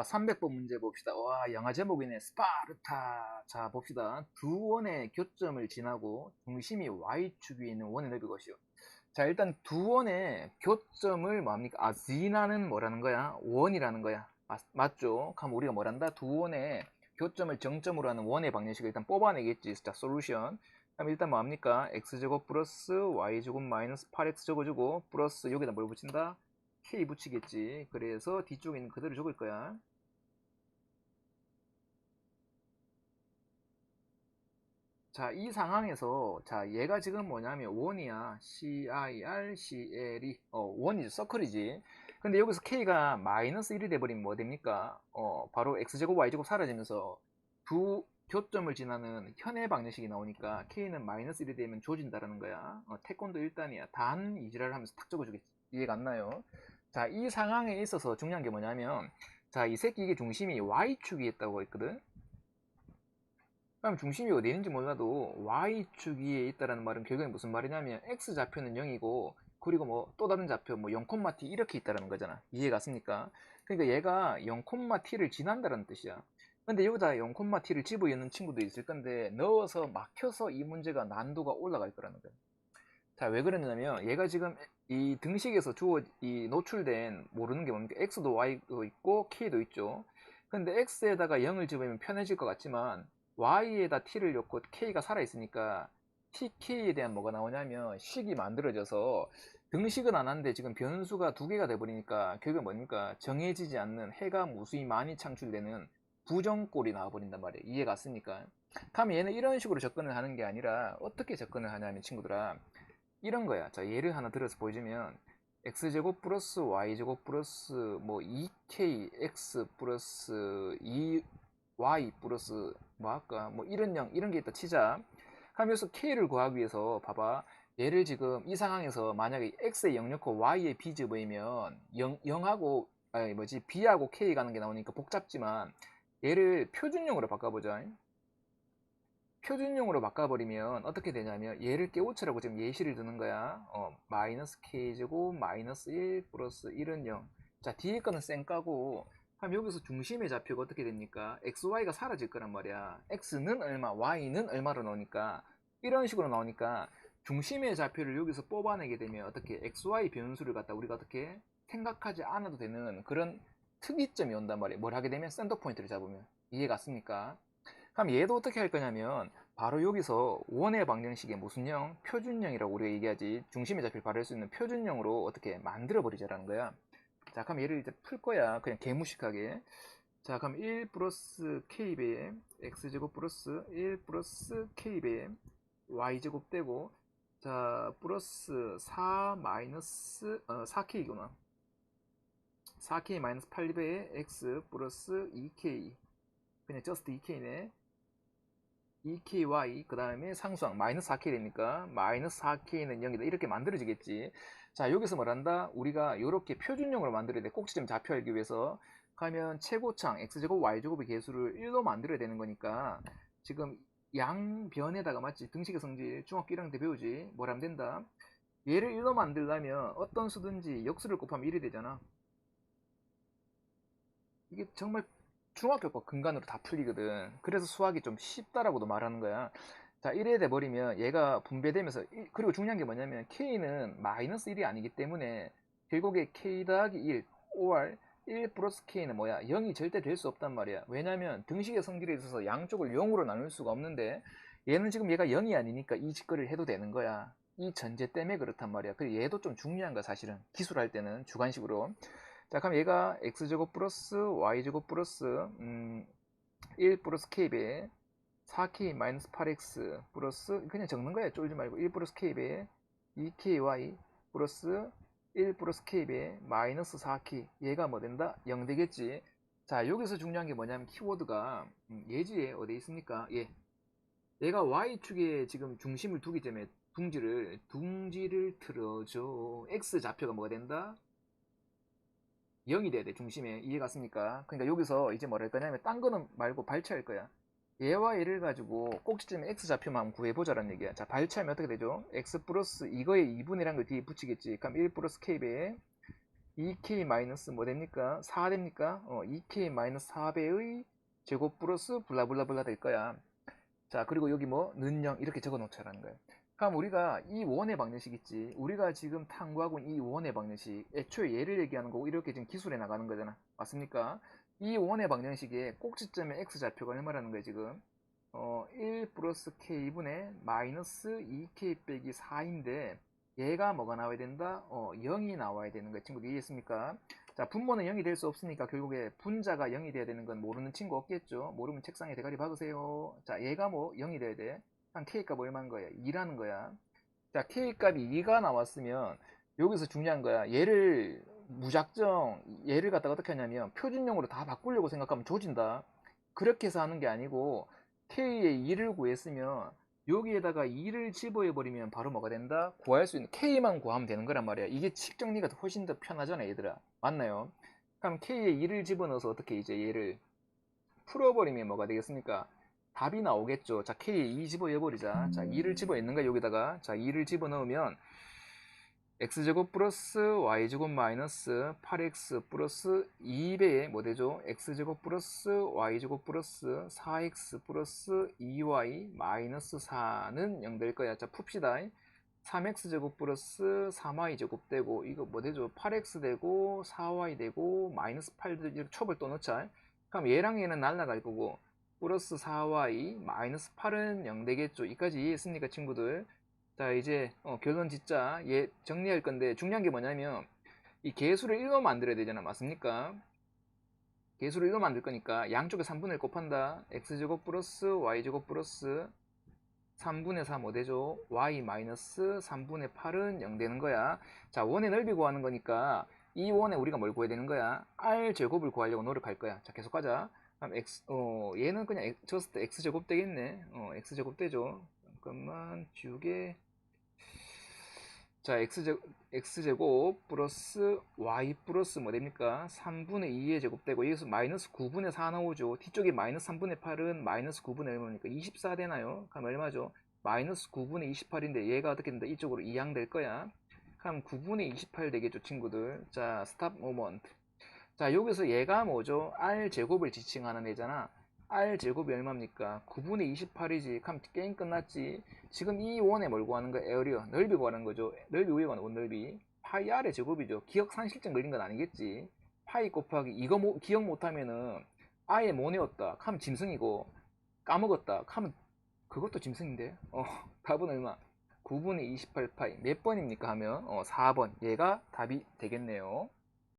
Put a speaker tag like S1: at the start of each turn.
S1: 자, 300번 문제 봅시다. 와, 영화 제목이네. 스파르타. 자, 봅시다. 두 원의 교점을 지나고 중심이 Y축 위에 있는 원의 넓이 것이요. 자, 일단 두 원의 교점을 뭐합니까? 아, Z나는 뭐라는 거야? 원이라는 거야. 맞, 맞죠? 그럼 우리가 뭐란다? 두 원의 교점을 정점으로 하는 원의 방정식을 일단 뽑아내겠지. 자, 솔루션. 그럼 일단 뭐합니까? x제곱 플러스 y제곱 마이너스 8x 적어주고 플러스 여기다 뭘 붙인다? K 붙이겠지. 그래서 뒤쪽에 있는 그대로 적을 거야. 자, 이 상황에서 자, 얘가 지금 뭐냐면 원이야. CIR, CL이 어, 원이죠. 서클이지. 근데 여기서 k가 마이너스 1이 돼버리면 뭐 됩니까? 어, 바로 x제곱 y제곱 사라지면서 두 교점을 지나는 현의 방정식이 나오니까 k는 마이너스 1이 되면 조진다라는 거야. 어, 태권도 1단이야. 단 이지랄을 하면서 탁 적어주겠지. 이해가 안 나요? 자, 이 상황에 있어서 중요한 게 뭐냐면 자, 이 새끼 이게 중심이 y축이 있다고 했거든. 그럼 중심이 어디 있는지 몰라도 y축 위에 있다라는 말은 결국에 무슨 말이냐면 x 좌표는 0이고 그리고 뭐 또 다른 좌표 뭐 0,t 이렇게 있다라는 거잖아. 이해 갔습니까? 그러니까 얘가 0,t를 지난다는 뜻이야. 근데 여기다 0,t를 집어넣는 친구도 있을 건데 넣어서 막혀서 이 문제가 난도가 올라갈 거라는 거야. 자, 왜 그랬냐면 얘가 지금 이 등식에서 주어 이 노출된 모르는 게 뭡니까? x도 y도 있고 k도 있죠. 근데 x에다가 0을 집으면 편해질 것 같지만 y에다 t를 넣고 k가 살아 있으니까 tk에 대한 뭐가 나오냐면 식이 만들어져서 등식은 안 하는데 지금 변수가 두 개가 돼 버리니까 결국 뭡니까? 정해지지 않는 해가 무수히 많이 창출되는 부정꼴이 나와 버린단 말이에요. 이해 갔습니까? 그럼 얘는 이런 식으로 접근을 하는 게 아니라 어떻게 접근을 하냐면 친구들아 이런 거야. 자 예를 하나 들어서 보여주면 x제곱 플러스 y제곱 플러스 뭐 2kx 플러스 2y 플러스 뭐 할까 뭐 이런 형 이런 게 있다 치자. 하면서 k를 구하기 위해서 봐봐. 얘를 지금 이 상황에서 만약에 x에 0 넣고 y에 b 집으면 0, 0하고 아니 뭐지 b하고 k 가는 게 나오니까 복잡지만 얘를 표준용으로 바꿔보자 표준용으로 바꿔버리면 어떻게 되냐면 얘를 깨우치라고 지금 예시를 드는 거야. 어, 마이너스 k제곱 마이너스 1 플러스 1은 0자 뒤에 거는 쌩 까고 그럼 여기서 중심의 좌표가 어떻게 됩니까? xy가 사라질 거란 말이야. x는 얼마 y는 얼마로 나오니까? 이런 식으로 나오니까 중심의 좌표를 여기서 뽑아내게 되면 어떻게 xy 변수를 갖다 우리가 어떻게 생각하지 않아도 되는 그런 특이점이 온단 말이에요 뭘 하게 되면 센터 포인트를 잡으면. 이해 갔습니까 그럼 얘도 어떻게 할 거냐면 바로 여기서 원의 방정식의 무슨 형? 표준형이라고 우리가 얘기하지. 중심의 좌표를 바를 수 있는 표준형으로 어떻게 만들어 버리자라는 거야. 자 그럼 얘를 이제 풀 거야. 그냥 개무식하게. 자 그럼 1 플러스 k배 x제곱 플러스 1 플러스 k배 y제곱 되고 자 플러스 4 마이너스 어, 4k구나. 4k 마이너스 8배의 x 플러스 2k 그냥 just 2k네 2ky 그 다음에 상수항 마이너스 4k 되니까? 마이너스 4k는 0이다. 이렇게 만들어지겠지. 자 여기서 뭐란다. 우리가 이렇게 표준형으로 만들어야 돼. 꼭지점 좌표 알기 위해서. 가면 최고창 x제곱 y제곱의 개수를 1로 만들어야 되는 거니까 지금 양변에다가 맞지 등식의 성질 중학교 1학년 때 배우지 뭘 하면 된다? 얘를 1로 만들려면 어떤 수든지 역수를 곱하면 1이 되잖아. 이게 정말 중학교과 근간으로 다 풀리거든. 그래서 수학이 좀 쉽다라고도 말하는 거야. 자, 1에 돼버리면 얘가 분배되면서, 그리고 중요한 게 뭐냐면, k는 마이너스 1이 아니기 때문에, 결국에 k 더하기 1, or 1 플러스 k는 뭐야? 0이 절대 될 수 없단 말이야. 왜냐면, 등식의 성질에 있어서 양쪽을 0으로 나눌 수가 없는데, 얘는 지금 얘가 0이 아니니까 이 짓거리를 해도 되는 거야. 이 전제 때문에 그렇단 말이야. 그리고 얘도 좀 중요한 거야, 사실은. 기술할 때는, 주관식으로. 자 그럼 얘가 x제곱 플러스 y제곱 플러스 음, 1 플러스 k배 4k 마이너스 8x 플러스 그냥 적는 거야 쫄지 말고 1 플러스 k배 2ky 플러스 1 플러스 k배 마이너스 4k 얘가 뭐 된다? 0 되겠지 자 여기서 중요한 게 뭐냐면 키워드가 음, 예지에 어디 있습니까? 예 얘가 y축에 지금 중심을 두기 때문에 둥지를 둥지를 틀어줘 x 좌표가 뭐가 된다? 0이 돼야 돼 중심에 이해 갔습니까 그러니까 여기서 이제 뭐랄 거냐면 딴 거는 말고 발차할 거야 얘와 얘를 가지고 꼭지점에 x 좌표만 구해보자라는 얘기야 자 발차하면 어떻게 되죠 x 플러스 이거에 2분이란 걸 뒤에 붙이겠지 그럼 1 플러스 k배에 2k 마이너스 뭐 됩니까? 4 됩니까? 어, 2k 마이너스 4배의 제곱 플러스 블라블라블라 될 거야. 자, 그리고 여기 뭐, 는0 이렇게 적어 놓자라는 거예요. 그럼 우리가 이 원의 방정식 있지. 우리가 지금 탐구하고 있는 이 원의 방정식. 애초에 얘를 얘기하는 거고 이렇게 지금 기술에 나가는 거잖아. 맞습니까? 이 원의 방정식의 꼭지점의 x좌표가 얼마라는 거예요, 지금? 어, 1 플러스 k분의 마이너스 2k 빼기 4인데 얘가 뭐가 나와야 된다? 어, 0이 나와야 되는 거예요. 친구들 이해했습니까? 자, 분모는 0이 될 수 없으니까 결국에 분자가 0이 돼야 되는 건 모르는 친구 없겠죠? 모르면 책상에 대가리 박으세요. 자, 얘가 뭐 0이 돼야 돼? 한 k값 얼마인 거야? 2라는 거야. 자, k값이 2가 나왔으면 여기서 중요한 거야. 얘를 무작정 얘를 갖다가 어떻게 하냐면 표준용으로 다 바꾸려고 생각하면 조진다. 그렇게 해서 하는 게 아니고 k의 2를 구했으면 여기에다가 2를 집어해 버리면 바로 뭐가 된다? 구할 수 있는 k만 구하면 되는 거란 말이야. 이게 칙 정리가 훨씬 더 편하잖아, 얘들아. 맞나요? 그럼 k에 2를 집어넣어서 어떻게 이제 얘를 풀어버리면 뭐가 되겠습니까? 답이 나오겠죠. 자, k에 2 집어넣어버리자. 자, 2를 집어넣는가 여기다가 자, 2를 집어넣으면 x제곱 플러스 y제곱 마이너스 8x 플러스 2배의 뭐 되죠? x제곱 플러스 y제곱 플러스 4x 플러스 2y 마이너스 4는 0 될 거야. 자, 풉시다. 3x제곱 플러스 3y제곱 되고 이거 뭐 되죠? 8x 되고 4y 되고 마이너스 8 되고 첩을 또 넣자. 그럼 얘랑 얘는 날라갈 거고 플러스 4y 마이너스 8은 0 되겠죠. 이까지 이해했습니까 친구들? 자 이제 어, 결론 짓자. 얘 정리할 건데 중요한 게 뭐냐면 이 개수를 1로 만들어야 되잖아. 맞습니까? 개수를 1로 만들 거니까 양쪽에 3분의 1 곱한다. X제곱 플러스 y제곱 플러스 3분의 4뭐 되죠? Y 마이너스 3분의 8은 0 되는 거야. 자 원의 넓이 구하는 거니까 이 원에 우리가 뭘 구해야 되는 거야? R 제곱을 구하려고 노력할 거야. 자 계속 가자 x 어 얘는 그냥 쳤을 때 x 제곱 되겠네 어 x 제곱 되죠 잠깐만 지우개 자, x제곱, x제곱 플러스 y 플러스 뭐 됩니까? 3분의 2의 제곱 되고 여기서 마이너스 9분의 4 나오죠. 뒤쪽에 마이너스 3분의 8은 마이너스 9분의 얼마니까 24 되나요? 그럼 얼마죠? 마이너스 9분의 28인데 얘가 어떻게 된다? 이쪽으로 이항 될 거야. 그럼 9분의 28 되겠죠, 친구들. 자, 스탑 모먼트. 자, 여기서 얘가 뭐죠? r 제곱을 지칭하는 애잖아. r 제곱이 얼마입니까? 9분의 28이지. 그럼 게임 끝났지. 지금 이 원에 뭘 구하는 거야? 에어리어. 넓이 구하는 거죠. 넓이 위에 가는 원 넓이. 파이 r의 제곱이죠. 기억 산실증 걸린 건 아니겠지. 파이 곱하기 이거 뭐, 기억 못하면은 아예 못 외웠다. 하면 짐승이고 까먹었다. 하면 그것도 짐승인데. 어, 답은 얼마? 9분의 28파이. 몇 번입니까? 하면 어, 4번. 얘가 답이 되겠네요.